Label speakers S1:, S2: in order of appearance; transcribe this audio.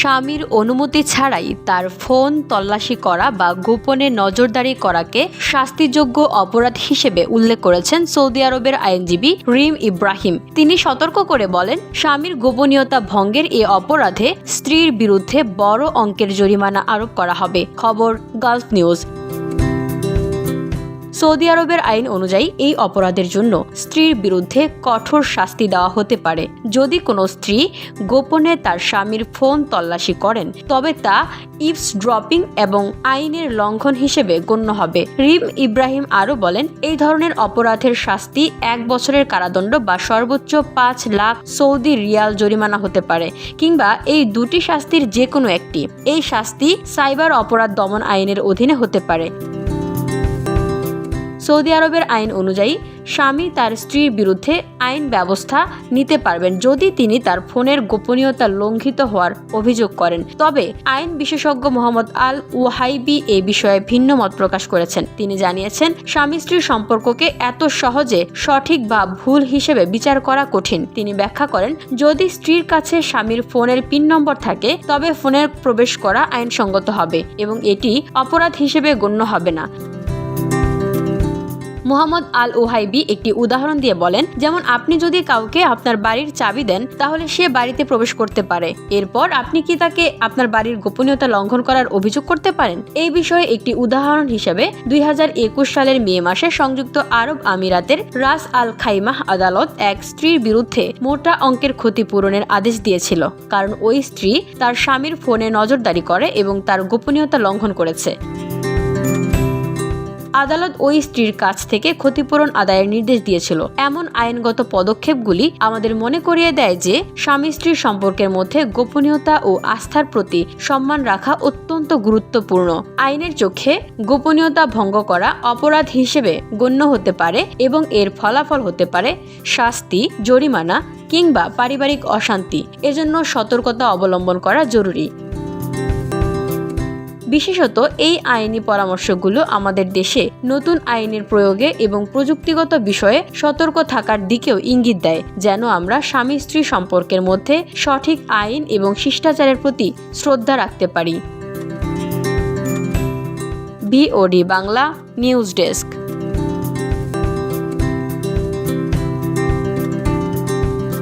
S1: স্বামীর অনুমতি ছাড়াই তার ফোন তল্লাশি করা বা গোপনে নজরদারি করাকে শাস্তিযোগ্য অপরাধ হিসেবে উল্লেখ করেছেন সৌদি আরবের আইনজীবী রিম ইব্রাহিম। তিনি সতর্ক করে বলেন, স্বামীর গোপনীয়তা ভঙ্গের এ অপরাধে স্ত্রীর বিরুদ্ধে বড় অঙ্কের জরিমানা আরোপ করা হবে। খবর, গালফ নিউজ। সৌদি আরবের আইন অনুযায়ী এই অপরাধের জন্য স্ত্রীর বিরুদ্ধে কঠোর শাস্তি দেওয়া হতে পারে। যদি কোনো স্ত্রী গোপনে তার স্বামীর ফোন তল্লাশি করেন, তবে তা ইভস ড্রপিং এবং আইনের লঙ্ঘন হিসেবে গণ্য হবে। রিম ইব্রাহিম আরও বলেন, এই ধরনের অপরাধের শাস্তি এক বছরের কারাদণ্ড বা সর্বোচ্চ পাঁচ লাখ সৌদি রিয়াল জরিমানা হতে পারে, কিংবা এই দুটি শাস্তির যে কোনো একটি। এই শাস্তি সাইবার অপরাধ দমন আইনের অধীনে হতে পারে। সৌদি আরবের আইন অনুযায়ী স্বামী তার স্ত্রীর বিরুদ্ধে আইন ব্যবস্থা নিতে পারবেন যদি তিনি তার ফোনের গোপনীয়তা লঙ্ঘিত হওয়ার অভিযোগ করেন। তবে আইন বিশেষজ্ঞ মোহাম্মদ আল ওয়াহাইবি এ বিষয়ে ভিন্ন মত প্রকাশ করেছেন। তিনি জানিয়েছেন, স্বামী স্ত্রীর সম্পর্ককে এত সহজে সঠিক বা ভুল হিসেবে বিচার করা কঠিন। তিনি ব্যাখ্যা করেন, যদি স্ত্রীর কাছে স্বামীর ফোনের পিন নম্বর থাকে, তবে ফোনের প্রবেশ করা আইনসঙ্গত হবে এবং এটি অপরাধ হিসেবে গণ্য হবে না। মোহাম্মদ আল ওহাইবি একটি উদাহরণ দিয়ে বলেন, যেমন আপনি যদি কাউকে আপনার বাড়ির চাবি দেন, তাহলে সে বাড়িতে প্রবেশ করতে পারে। এরপর আপনি কি তাকে আপনার বাড়ির গোপনীয়তা লঙ্ঘন করার অভিযোগ করতে পারেন? এই বিষয়ে একটি উদাহরণ হিসেবে দুই হাজার একুশ সালের মে মাসে সংযুক্ত আরব আমিরাতের রাস আল খাইমাহ আদালত এক স্ত্রীর বিরুদ্ধে মোটা অঙ্কের ক্ষতিপূরণের আদেশ দিয়েছিল। কারণ ওই স্ত্রী তার স্বামীর ফোনে নজরদারি করে এবং তার গোপনীয়তা লঙ্ঘন করেছে। আদালত ওই স্ত্রীর কাছ থেকে ক্ষতিপূরণ আদায়ের নির্দেশ দিয়েছিল। এমন আইনগত পদক্ষেপগুলি আমাদের মনে করিয়ে দেয় যে, স্বামী স্ত্রীর সম্পর্কের মধ্যে গোপনীয়তা ও আস্থার প্রতি সম্মান রাখা অত্যন্ত গুরুত্বপূর্ণ। আইনের চোখে গোপনীয়তা ভঙ্গ করা অপরাধ হিসেবে গণ্য হতে পারে এবং এর ফলাফল হতে পারে শাস্তি, জরিমানা কিংবা পারিবারিক অশান্তি। এজন্য সতর্কতা অবলম্বন করা জরুরি। বিশেষত এই আইনি পরামর্শগুলো আমাদের দেশে নতুন আইনের প্রয়োগে এবং প্রযুক্তিগত বিষয়ে সতর্ক থাকার দিকেও ইঙ্গিত দেয়, যেন আমরা স্বামী স্ত্রী সম্পর্কের মধ্যে সঠিক আইন এবং শিষ্টাচারের প্রতি শ্রদ্ধা রাখতে পারি। BOD Bangla news desk.